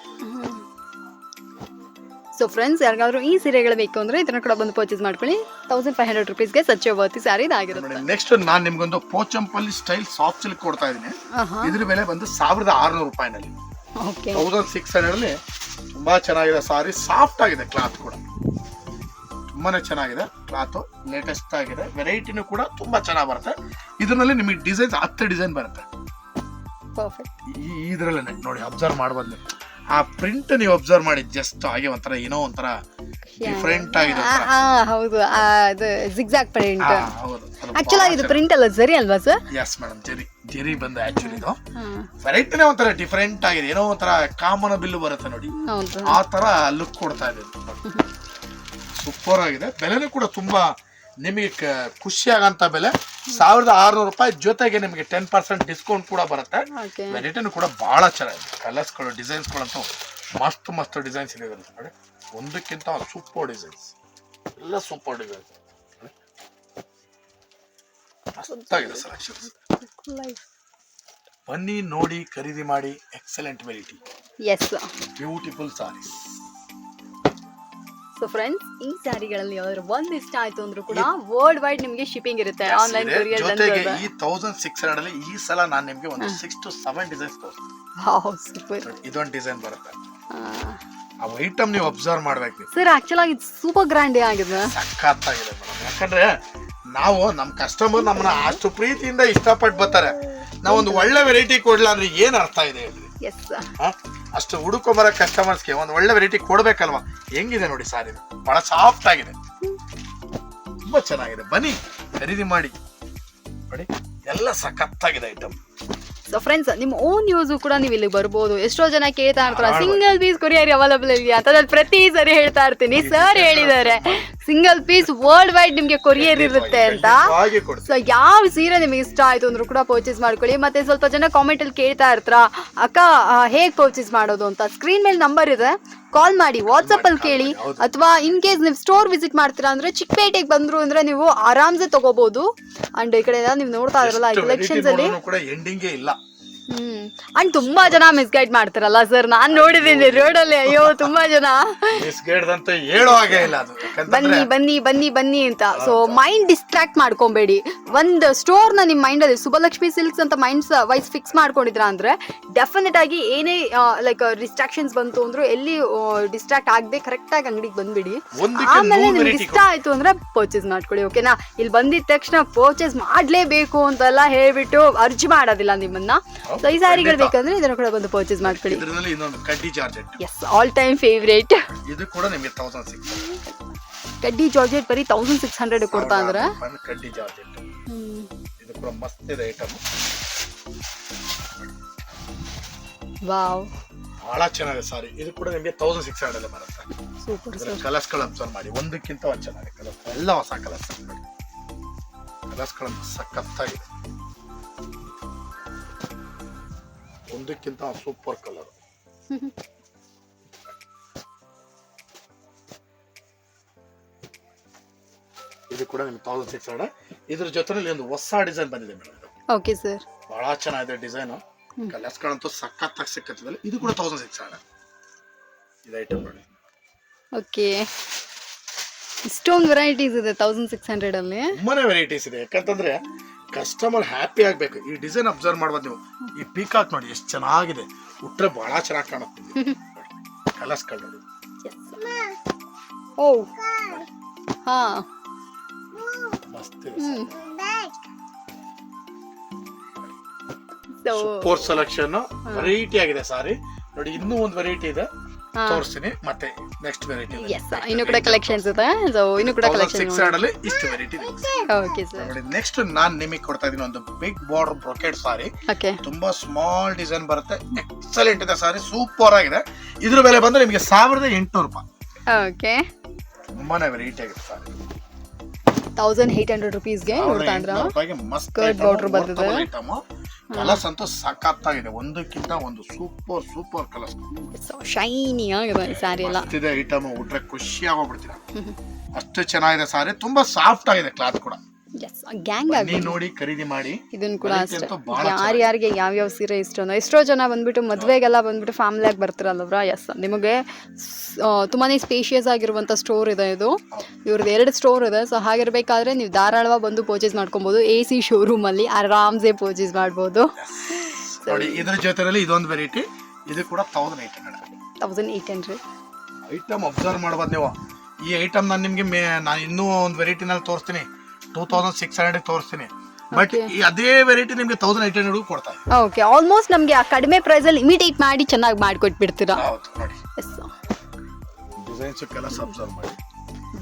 ಸೊ ಫ್ರೆಂಡ್ಸ್ ಯಾರಿಗಾದ್ರೂ ಈ ಸೀರೆಗಳು ಬೇಕು ಅಂದ್ರೆ ಇದನ್ನ ಕೂಡ ಬಂದು ಪರ್ಚೇಸ್ ಮಾಡ್ಕೊಳ್ಳಿ. ತೌಸಂಡ್ ಫೈವ್ ಹಂಡ್ರೆಡ್ ರುಪೀಸ್ಗೆ ಸಚ್ಚ ವರ್ತಿ ಸ್ಯಾರಿ ಇದಾಗಿರುತ್ತೆ ನೋಡಿ ನೆಕ್ಸ್ಟ್ ನಾನು ನಿಮ್ಗೊಂದು ಪೋಚಂಪಲ್ಲಿ ಸ್ಟೈಲ್ ಸಾಫ್ಟ್ ಸಿಲ್ಕ್ ಕೊಡ್ತಾ ಇದ್ದೀನಿ. ಇದ್ರ ಬೆಲೆ ಬಂದು ಸಾವಿರದ ಆರುನೂರು ರೂಪಾಯಿನಲ್ಲಿ. ಓಕೆ ತೌಸಂಡ್ ಸಿಕ್ಸ್ ಹಂಡ್ರೆಡ್ ಅಲ್ಲಿ ತುಂಬಾ ಚೆನ್ನಾಗಿದೆ ಸಾರಿ ಸಾಫ್ಟ್ ಆಗಿದೆ ಕ್ಲಾತ್ ಕೂಡ. ತುಂಬಾನೇ ಚೆನ್ನಾಗಿದೆ. ಕ್ಲಾತ್ ಲೇಟೆಸ್ಟ್ ಆಗಿದೆ. ವೆರೈಟಿನೂ ಕೂಡ ತುಂಬಾ ಚೆನ್ನಾಗಿ ಬರುತ್ತೆ. ಇದರಲ್ಲಿ ನಿಮಗೆ ಡಿಸೈನ್ಸ್ ಹತ್ತು ಡಿಸೈನ್ ಬರುತ್ತೆ. ಪರ್ಫೆಕ್ಟ್ ಈ ಇದರಲ್ಲೇ ನೋಡಿ ಅಬ್ಸರ್ವ್ ಮಾಡ್ಬೋದು. ಆ ಪ್ರಿಂಟ್ ನೀವು ಅಬ್ಸರ್ವ್ ಮಾಡಿ ಜಸ್ಟ್ ಹಾಗೆ ಒಂಥರ ಏನೋ ಒಂಥರ ಡಿಫ್ರೆಂಟ್ ಆಗಿದೆ ಆ ಹೌದು. ಆ, ಅದು ಜಿಗ್ಜಾಗ್ ಪ್ರಿಂಟ್ ಹೌದು. ಆಕ್ಚುಲಿ ಇದು ಪ್ರಿಂಟ್ ಅಲ್ಲ ಜರಿ ಅಲ್ವಾ ಸರ್ ಎಸ್ ಮೇಡಮ್ ಜರಿ ಜರಿ ಬಂದ ಆಕ್ಚುಲಿ ಇದು. ವೆರೈಟಿನೇ ಒಂಥರ ಡಿಫ್ರೆಂಟ್ ಆಗಿದೆ. ಏನೋ ಒಂಥರ ಕಾಮನ್ ಬಿಲ್ಲು ಬರುತ್ತೆ ನೋಡಿ. ಹೌದು. ಆ ತರ ಲುಕ್ ಕೊಡ್ತಾ ಇದೆ. ಸೂಪರ್ ಆಗಿದೆ. ಬೆಲೆನೂ ಕೂಡ ತುಂಬಾ ನಿಮಗೆ ಖುಷಿ ಆಗಂತ ಬೆಲೆ ಸಾವಿರದ ಆರ್ನೂರು ರೂಪಾಯಿ ಜೊತೆಗೆ ನಿಮಗೆ ಟೆನ್ ಪರ್ಸೆಂಟ್ ಡಿಸ್ಕೌಂಟ್ ಕೂಡ ಬರುತ್ತೆ. ವೆರೈಟಿನೂ ಕೂಡ ಬಹಳ ಚೆನ್ನಾಗಿದೆ. ಕಲರ್ಸ್ಗಳು ಡಿಸೈನ್ಸ್ಗಳಂತೂ ಮಸ್ತ್ ಮಸ್ತ್ ಡಿಸೈನ್ಸ್ ಇದೆ ಇದ್ರಲ್ಲಿ ನೋಡಿ. ಒಂದಕ್ಕಿಂತ ಸೂಪರ್ ಡಿಸೈನ್ಸ್ ಎಲ್ಲ ಸೂಪರ್ ಡಿಸೈನ್ಸ್ ಮಸ್ತಾಗಿದೆ ಆಕ್ಚುಲಿ ಬನ್ನಿ ನೋಡಿ ಖರೀದಿ ಮಾಡಿ excellent variety S beautiful saris so friends ಈ ಸ್ಯಾರಿಗಳಲ್ಲಿ ಯಾವ್ದಾದ್ರು ಒಂದ್ ಇಷ್ಟ ಆಯ್ತು ಅಂದ್ರೂ ಕೂಡ ವರ್ಲ್ಡ್ ವೈಡ್ ನಿಮ್ಗೆ ಶಿಪ್ಪಿಂಗ್ ಇರುತ್ತೆ ಆನ್ಲೈನ್ ಕೊರಿಯರ್ ಜೊತೆಗೆ ಈ ತೌಸಂಡ್ ಸಿಕ್ಸ್ ಹಂಡ್ರೆಡ್ ಅಲ್ಲಿ ಈ ಸಲ ನಾನು ನಿಮಗೆ ಒಂದು ಸಿಕ್ಸ್ ಟು ಸೆವೆನ್ ಡಿಸೈನ್ಸ್ ತೋರಿಸ್ತೀನಿ. ಸೂಪರ್ ಇದೊಂದು ಡಿಸೈನ್ ಬರುತ್ತೆ. ಆ ಐಟಮ್ ನೀವು ಅಬ್ಸರ್ವ್ ಮಾಡ್ಬೇಕು ನೀವು. ಸರ್ ಆಕ್ಚುಲ್ ಆಗಿ ಸೂಪರ್ ಗ್ರ್ಯಾಂಡ್ ಆಗಿದೆ. ಸಖತ್ತಾಗಿದೆ ಮೇಡಮ್ ಯಾಕಂದ್ರೆ ನಾವು ನಮ್ಮ ಕಸ್ಟಮರ್ ನಮ್ಮನ್ನ ಅಷ್ಟು ಪ್ರೀತಿಯಿಂದ ಇಷ್ಟಪಟ್ಟು ಬರ್ತಾರೆ. ನಾವೊಂದು ಒಳ್ಳೆ ವೆರೈಟಿ ಕೊಡ್ಲ ಅಂದ್ರೆ ಏನ್ ಅರ್ಥ ಇದೆ ಹೇಳ್ರಿ ಎಸ್? ಅಷ್ಟು ಹುಡುಕೊಂಬರ ಕಸ್ಟಮರ್ಸ್ಗೆ ಒಂದು ಒಳ್ಳೆ ವೆರೈಟಿ ಕೊಡ್ಬೇಕಲ್ವಾ? ಹೆಂಗಿದೆ ನೋಡಿ ಸಾರ್ ಇದು? ಬಹಳ ಸಾಫ್ಟ್ ಆಗಿದೆ. ತುಂಬಾ ಚೆನ್ನಾಗಿದೆ. ಬನ್ನಿ ಖರೀದಿ ಮಾಡಿ. ನೋಡಿ ಎಲ್ಲ ಸಖತ್ತಾಗಿದೆ ಐಟಮ್ ಸೊ ಫ್ರೆಂಡ್ಸ್ ನಿಮ್ಮ ಓನ್ ಯೂಸ್ ಕೂಡ ನೀವು ಇಲ್ಲಿ ಬರ್ಬೋದು. ಎಷ್ಟೋ ಜನ ಕೇಳ್ತಾ ಇರ್ತಾರ ಸಿಂಗಲ್ ಪೀಸ್ ಕೊರಿಯರ್ ಅವೈಲಬಲ್ ಇದೆಯಾ? ಅಂತ ನಾನು ಪ್ರತಿ ಸರಿ ಹೇಳ್ತಾ ಇರ್ತೀನಿ. ಸರ್ ಹೇಳಿದ್ದಾರೆ. ಸಿಂಗಲ್ ಪೀಸ್ ವರ್ಲ್ಡ್ ವೈಡ್ ನಿಮ್ಗೆ ಕೊರಿಯರ್ ಇರುತ್ತೆ ಅಂತ. ಸೊ ಯಾವ ಸೀರೆ ನಿಮಗೆ ಇಷ್ಟ ಆಯ್ತು ಅಂದ್ರೂ ಕೂಡ ಪರ್ಚೇಸ್ ಮಾಡ್ಕೊಳ್ಳಿ. ಮತ್ತೆ ಸ್ವಲ್ಪ ಜನ ಕಾಮೆಂಟ್ ಅಲ್ಲಿ ಕೇಳ್ತಾ ಇರ್ತಾರ ಅಕ್ಕ ಹೇಗೆ ಪರ್ಚೇಸ್ ಮಾಡೋದು ಅಂತ? ಸ್ಕ್ರೀನ್ ಮೇಲೆ ನಂಬರ್ ಇದೆ. ಕಾಲ್ ಮಾಡಿ ವಾಟ್ಸಪ್ ಅಲ್ಲಿ ಕೇಳಿ. ಅಥವಾ ಇನ್ ಕೇಸ್ ನೀವು ಸ್ಟೋರ್ ವಿಸಿಟ್ ಮಾಡ್ತೀರಾ ಅಂದ್ರೆ ಚಿಕ್ಕಪೇಟೆಗೆ ಬಂದ್ರು ಅಂದ್ರೆ ನೀವು ಆರಾಮ್ಸೆ ತಗೋಬಹುದು ಅಂಡ್ ಈ ಕಡೆ ನೀವು ನೋಡ್ತಾ ಇದ್ರಲ್ಲ ಎಲೆಕ್ಷನ್ಸ್ ಕಲೆಕ್ಷನ್ಸ್ ಅಲ್ಲಿ ನೋಡಿದ್ರೂ ಕೂಡ ಎಂಡಿಂಗೇ ಇಲ್ಲ. ಹ್ಮ್. ಅಂಡ್ ತುಂಬಾ ಜನ ಮಿಸ್ಗೈಡ್ ಮಾಡ್ತಾರಲ್ಲ ಸರ್ ನಾನ್ ನೋಡಿದ್ದೀನಿ ರೋಡ್ ಅಲ್ಲಿ. ಅಯ್ಯೋ ತುಂಬಾ ಜನ. ಮಿಸ್ಗೇಡ್ದಂತ ಹೇಳೋ ಹಾಗೆ ಇಲ್ಲ ಅದು. ಬನ್ನಿ ಬನ್ನಿ ಬನ್ನಿ ಬನ್ನಿ ಅಂತ. ಸೊ ಮೈಂಡ್ ಡಿಸ್ಟ್ರಾಕ್ಟ್ ಮಾಡ್ಕೊಬೇಡಿ. ಒಂದ್ ಸ್ಟೋರ್ನ ನಿಮ್ ಮೈಂಡ್ ಅಲ್ಲಿ ಸುಬಲಕ್ಷ್ಮಿ ಸಿಲ್ಕ್ಸ್ ಅಂತ ಮೈಂಡ್ ವೈಸ್ ಫಿಕ್ಸ್ ಮಾಡ್ಕೊಂಡಿದ್ರ ಅಂದ್ರೆ ಡೆಫಿನೆಟ್ ಆಗಿ ಏನೇ ಲೈಕ್ ಡಿಸ್ಟ್ರಾಕ್ಷನ್ಸ್ ಬಂತು ಅಂದ್ರು ಎಲ್ಲಿ ಡಿಸ್ಟ್ರಾಕ್ಟ್ ಆಗದೆ ಕರೆಕ್ಟ್ ಆಗಿ ಅಂಗಡಿಗೆ ಬಂದ್ಬಿಡಿ. ಆಮೇಲೆ ನಿಮ್ಗೆ ಇಷ್ಟ ಆಯ್ತು ಅಂದ್ರೆ ಪರ್ಚೇಸ್ ಮಾಡ್ಕೊಳ್ಳಿ ಓಕೆನಾ ಇಲ್ಲಿ ಬಂದಿದ ತಕ್ಷಣ ಪರ್ಚೇಸ್ ಮಾಡ್ಲೇಬೇಕು ಅಂತೆಲ್ಲ ಹೇಳ್ಬಿಟ್ಟು ಅರ್ಜಿ ಮಾಡೋದಿಲ್ಲ ನಿಮ್ಮನ್ನ. ಸೊ ಈ ಸ್ಯಾರಿಗಳು. ಬೇಕಂದ್ರೆ ಇದನ್ನು ಕೂಡ ಬಂದು ಪರ್ಚೇಸ್ ಮಾಡ್ಕೊಳ್ಳಿ. ಇದರಲ್ಲಿ ಇನ್ನೊಂದು ಕಡ್ಡಿ georgette is all time favourite ಇದು ಕೂಡ ನಿಮಗೆ ತೌಸಂಡ್ ಸಿಕ್ಸ್ ಕಡ್ಡಿ ಜಾರ್ಜೆಟ್ ಬರೀ ತೌಸಂಡ್ ಸಿಕ್ಸ್ ಹಂಡ್ರೆಡ್ ಕೊಡ್ತಾ ಅಂದ್ರೆ ಕಡ್ಡಿ ಜಾರ್ಜೆಟ್ ಇದು ಕೂಡ ಮಸ್ತ್ ಇದೆ ಐಟಮ್ ವಾವ್ ಬಹಳ ಚೆನ್ನಾಗಿದೆ ಸಾರಿ ಇದು ಕೂಡ ನಿಮಗೆ ತೌಸಂಡ್ ಸಿಕ್ಸ್ ಹಂಡ್ರೆಡ್ ಬರುತ್ತೆ. ಸೂಪರ್ ಕಲರ್ಸ್ಗಳು ಅಬ್ಸರ್ವ್ ಮಾಡಿ. ಒಂದಕ್ಕಿಂತ ಒಂದು ಚೆನ್ನಾಗಿದೆ. ಕಲರ್ಸ್ ಎಲ್ಲ ಹೊಸ ಕಲರ್ಸ್ ಕಲರ್ಸ್ಗಳು ಸಖತ್ತಾಗಿದೆ. ಒಂದಕ್ಕಿಂತ ಸೂಪರ್ ಕಲರ್ ಇದು ಕೂಡ ನಿಮ್ಗೆ ತೌಸಂಡ್ ಸಿಕ್ಸ್ ಹಂಡ್ರೆಡ್ ಇದ್ರ ಜೊತೆಲಿ ಒಂದು ಹೊಸ ಡಿಸೈನ್ ಬಂದಿದೆ ಮೇಡಮ್ ಓಕೆ ಸರ್ ಬಹಳ ಚೆನ್ನಾಗಿದೆ ಡಿಸೈನು ಕಲರ್ಸ್ಗಳಂತೂ ಸಖತ್ತಾಗಿ ಸಿಕ್ಕತ್ತಿಲ್ಲ ಇದು ಕೂಡ ತೌಸಂಡ್ ಸಿಕ್ಸ್ ಹಂಡ್ರೆಡ್ ಇದು ಐಟಮ್ ನೋಡಿ. ಓಕೆ ಇಷ್ಟೊಂದು ವೆರೈಟೀಸ್ ಇದೆ ತೌಸಂಡ್ ಸಿಕ್ಸ್ ಹಂಡ್ರೆಡ್ ಅಲ್ಲಿ. ತುಂಬಾನೇ ವೆರೈಟೀಸ್ ಇದೆ. ಯಾಕಂತಂದ್ರೆ ಕಸ್ಟಮರ್ ಹ್ಯಾಪಿ ಆಗ್ಬೇಕು. ಈ ಡಿಸೈನ್ ಅಬ್ಸರ್ವ್ ಮಾಡ್ಬೋದು ನೀವು. ಈ ಪೀಕಾಕ್ ನೋಡಿ ಎಷ್ಟು ಚೆನ್ನಾಗಿದೆ. ಉಟ್ರೆ ಬಹಳ ಚೆನ್ನಾಗಿ ಕಾಣುತ್ತೆ. ಕಲರ್ಸ್ ಕಲರ್ ಓ ಹಾ. ಮಸ್ತ್ ಸೂಪರ್ ಸೆಲೆಕ್ಷನ್ ವೆರೈಟಿ ಆಗಿದೆ ಸಾರಿ. ನೋಡಿ ಇನ್ನೂ ಒಂದು ವೆರೈಟಿ ಇದೆ. ತೋರಿಸ್ತೀನಿ. ಮತ್ತೆ ನೆಕ್ಸ್ಟ್ ವೆರೈಟಿ ಎಸ್ ಇನ್ನು ಕೂಡ ಕಲೆಕ್ಷನ್ಸ್ ಇದೆ. ಸೊ ಇನ್ನು ಕೂಡ ಕಲೆಕ್ಷನ್ ಸಿಕ್ಸ್ ಅಲ್ಲಿ ಇಷ್ಟು ವೆರೈಟಿ ಓಕೆ ಸರ್ ನೋಡಿ ನೆಕ್ಸ್ಟ್ ನಾನು ನಿಮಗೆ ಕೊಡ್ತಾ ಇದೀನಿ ಒಂದು big border brocade sari okay ತುಂಬಾ ಸ್ಮಾಲ್ ಡಿಸೈನ್ ಬರುತ್ತೆ. ಎಕ್ಸಲೆಂಟ್ ಇದೆ ಸಾರಿ ಸೂಪರ್ ಆಗಿದೆ. ಇದ್ರ ಬೆಲೆ ಬಂದ್ರೆ ನಿಮಗೆ ಸಾವಿರದ ಎಂಟುನೂರು ರೂಪಾಯಿ. ಓಕೆ ತುಂಬಾನೇ ವೆರೈಟಿ ಆಗಿದೆ ಸಾರಿ ತೌಸಂಡ್ ಏಯ್ಟ್ ಹಂಡ್ರೆಡ್ ರುಪೀಸ್ಗೆ ನೋಡ್ತಾ ಇದ್ರ? ರೂಪಾಯಿಗೆ ಮಸ್ತ್ ಬರ್ತದೆ ಕಲರ್ಸ್ ಅಂತೂ ಸಖತ್ತಾಗಿದೆ ಒಂದಕ್ಕಿಂತ ಒಂದು ಸೂಪರ್ ಸೂಪರ್ ಕಲರ್ಸ್. ಶೈನಿ ಆಗಿದೆ ಸಾರಿ ಸ್ಯಾರಿ ಎಲ್ಲ. ಇದೆ ಐಟಮ್ ಉಟ್ರೆ ಖುಷಿ ಆಗೋಗ್ಬಿಡ್ತೀರ ಅಷ್ಟು ಚೆನ್ನಾಗಿದೆ ಸಾರಿ ತುಂಬಾ ಸಾಫ್ಟ್ ಆಗಿದೆ ಕ್ಲಾತ್ ಕೂಡ. ಗ್ಯಾಂಗ್ ಆಗಿ ನೋಡಿ ಖರೀದಿ ಮಾಡಿ. ಇದನ್ನ ಕೂಡ ಅಷ್ಟೇ. ಯಾರು ಯಾರಿಗೆ ಯಾರ್ಯಾರಿಗೆ ಯಾವ್ಯಾವ ಸೀರೆ ಇಷ್ಟ ಎಷ್ಟೋ ಜನ ಬಂದ್ಬಿಟ್ಟು ಮದುವೆಗೆಲ್ಲ ಬಂದ್ಬಿಟ್ಟು ಫ್ಯಾಮಿಲಿಯಾಗಿ ಬರ್ತಿರಲ್ಲವ್ರ ಎಸ್ ನಿಮಗೆ ತುಂಬಾನೇ ಸ್ಪೇಷಿಯಸ್ ಆಗಿರುವಂಥ ಸ್ಟೋರ್ ಇದೆ ಇದು. ಇವ್ರದ್ದು ಎರಡು ಸ್ಟೋರ್ ಇದೆ. ಸೊ ಹಾಗಿರ್ಬೇಕಾದ್ರೆ ನೀವು ಧಾರಾಳವಾಗಿ ಬಂದು ಪರ್ಚೇಸ್ ಮಾಡ್ಕೊಬೋದು. ಎ ಸಿ ಶೋರೂಮಲ್ಲಿ ಆರಾಮ್ಸೆ ಪರ್ಚೇಸ್ ಮಾಡ್ಬೋದು. ನೋಡಿ ಇದ್ರ ಜೊತೆಯಲ್ಲಿ ಇದೊಂದು ವೆರೈಟಿ ಇದು ಕೂಡ thousand eight hundred thousand eight hundred item observe ಮಾಡ್ಬೋದು ನೀವು. ಈ ಐಟಮ್ ನಾನು ನಿಮಗೆ ಮೇ ನಾನು ಇನ್ನೂ ಒಂದು ವೆರೈಟಿನಲ್ಲಿ ತೋರಿಸ್ತೀನಿ. ಟೂ ತೌಸಂಡ್ ಸಿಕ್ಸ್ ಹಂಡ್ರೆಡ್ ತೋರಿಸ್ತೀನಿ. But Okay. ಈ ಅದೇ ವೆರೈಟಿ ನಿಮಗೆ ತೌಸಂಡ್ ಏಟ್ ಹಂಡ್ರೆಡ್ ಕೊಡ್ತಾ ಇದೆ. ಓಕೆ ಆಲ್ಮೋಸ್ಟ್ ನಮಗೆ ಆ ಕಡಿಮೆ ಪ್ರೈಸಲ್ಲಿ ಇಮಿಟೇಟ್ ಮಾಡಿ ಚೆನ್ನಾಗಿ ಮಾಡಿಕೊಟ್ಬಿಡ್ತೀರಾ? ಹೌದು ನೋಡಿ. ಎಸ್ ಡಿಸೈನ್ಸ್ ಕಲರ್ಸ್ ಅಬ್ಸರ್ವ್ ಮಾಡಿ.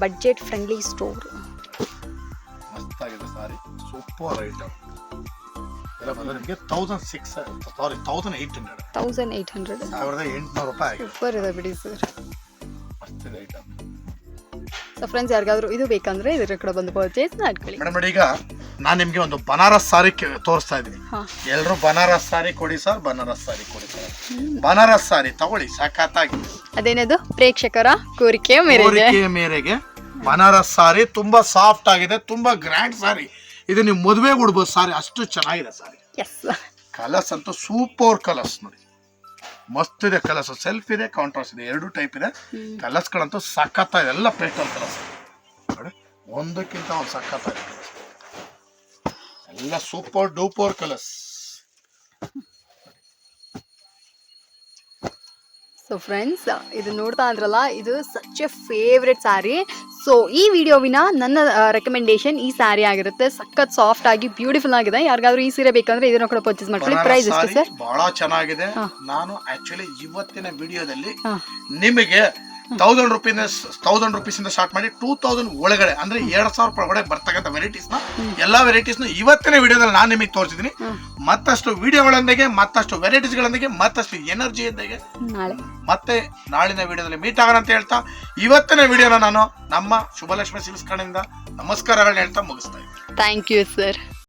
ಬಡ್ಜೆಟ್ ಫ್ರೆಂಡ್ಲಿ ಸ್ಟೋರ್ ಮಸ್ತಾಗಿದೆ ಸಾರಿ. ಸೂಪರ್ ಐಟಮ್ ಎಲ್ಲ ಬಂದ್ರೆ ನಿಮಗೆ thousand six sorry thousand eight hundred thousand eight hundred ಸಾವಿರದ ಎಂಟುನೂರು ರೂಪಾಯಿ ಆಗಿದೆ. ಸೂಪರ್ ಇದೆ ಬಿಡಿ ಸರ್ ಮಸ್ತಿದೆ ಐಟಮ್ ಸೊ ಫ್ರೆಂಡ್ಸ್ ಯಾರಿಗಾದ್ರೂ ಇದು ಬೇಕಂದ್ರೆ ಇದರ ಕಡೆ ಬಂದು ಪರ್ಚೇಸ್ ಮಾಡ್ಕೊಳ್ಳಿ. ಮೇಡಮ್ ನೋಡಿ ಈಗ ನಾನು ನಿಮಗೆ ಒಂದು ಬನಾರಸ್ ಸಾರಿ ತೋರಿಸ್ತಾ ಇದ್ದೀನಿ. ಎಲ್ಲರೂ ಬನಾರಸ್ ಸಾರಿ ಕೊಡಿ ಸರ್ ಬನಾರಸ್ ಸಾರಿ ಕೊಡಿ ಸರ್. ಬನಾರಸ್ ಸಾರಿ ತಗೊಳ್ಳಿ ಸಖತ್ತಾಗಿ ಅದೇನದು? ಪ್ರೇಕ್ಷಕರ ಕೋರಿಕೆ ಮೇರೆಗೆ. ಮೇರೆಗೆ ಬನಾರಸ್ ಸಾರಿ ತುಂಬಾ ಸಾಫ್ಟ್ ಆಗಿದೆ ತುಂಬಾ ಗ್ರ್ಯಾಂಡ್ ಸಾರಿ. ಇದು ನೀವು ಮದುವೆಗೆ ಉಡ್ಬೋದು ಸಾರಿ ಅಷ್ಟು ಚೆನ್ನಾಗಿದೆ ಸಾರಿ. ಎಸ್ ಕಲರ್ಸ್ ಅಂತೂ ಸೂಪರ್ ಕಲರ್ಸ್ ನೋಡಿ. ಮಸ್ತ್ ಇದೆ, ಕಲರ್ಸ್. ಸೆಲ್ಫ್ ಇದೆ ಕಾಂಟ್ರಾಸ್ಟ್ ಇದೆ. ಎರಡು ಟೈಪ್ ಇದೆ. ಕಲರ್ಸ್ ಗಳಂತೂ ಸಖತ್ತ ಎಲ್ಲ ಪೇಸ್ಟಲ್ ಕಲರ್ಸ್. ನೋಡಿ, ಒಂದಕ್ಕಿಂತ ಒಂದು ಸಖತ್ತ ಇದೆ. ಎಲ್ಲ super duper colours. So friends ಇದು ನೋಡ್ತಾ ಅಂದ್ರಲ್ಲ ಇದು such a favourite sari so ಈ ವಿಡಿಯೋವಿನ ನನ್ನ ರೆಕಮೆಂಡೇಶನ್ ಈ ಸ್ಯಾರಿ ಆಗಿರುತ್ತೆ. ಸಖತ್ ಸಾಫ್ಟ್ ಆಗಿ ಬ್ಯೂಟಿಫುಲ್ ಆಗಿದೆ. ಯಾರಿಗಾದ್ರೂ ಈ ಸೀರೆ ಬೇಕಂದ್ರೆ ಇದನ್ನ ಕೂಡ ಪರ್ಚೇಸ್ ಮಾಡ್ಕೊಳ್ಳಿ. ಪ್ರೈಸ್ ಎಷ್ಟು ಸರ್? ಬಹಳ ಚೆನ್ನಾಗಿದೆ. ನಾನು ಆಕ್ಚುಲಿ ಇವತ್ತಿನ ವಿಡಿಯೋದಲ್ಲಿ ನಿಮಗೆ ತೌಸಂಡ್ ರುಪೀಸ್ ತೌಸಂಡ್ ರುಪೀಸ್ ಇಂದ ಸ್ಟಾರ್ಟ್ ಮಾಡಿ ಟೂ ತೌಸಂಡ್ ಒಳಗಡೆ ಅಂದ್ರೆ ಎರಡ್ ಸಾವಿರ ರೂಪಾಯಿ ಒಳಗಡೆ ಬರ್ತಕ್ಕಂಥ ವೆರೈಟೀಸ್ನ ಎಲ್ಲಾ ವೆರೈಟೀಸ್ನ ಇವತ್ತಿನ ವಿಡಿಯೋದಲ್ಲಿ ನಾನು ನಿಮಗೆ ತೋರಿಸಿದೀನಿ. ಮತ್ತಷ್ಟು ವಿಡಿಯೋಗಳೊಂದಿಗೆ ಮತ್ತಷ್ಟು ವೆರೈಟೀಸ್ ಗಳೊಂದಿಗೆ ಮತ್ತಷ್ಟು ಎನರ್ಜಿಯೊಂದಿಗೆ ನಾಳೆ. ಮತ್ತೆ ನಾಳಿನ ವಿಡಿಯೋದಲ್ಲಿ ಮೀಟ್ ಆಗೋಣ ಅಂತ ಹೇಳ್ತಾ ಇವತ್ತಿನ ವಿಡಿಯೋನ ನಾನು ನಮ್ಮ ಶುಭಲಕ್ಷ್ಮಿ ಸಿಲ್ಸ್ ಕಡೆಯಿಂದ ನಮಸ್ಕಾರಗಳನ್ನ ಹೇಳ್ತಾ ಮುಗಿಸ್ತಾ ಇದ್ದೀನಿ. Thank you sir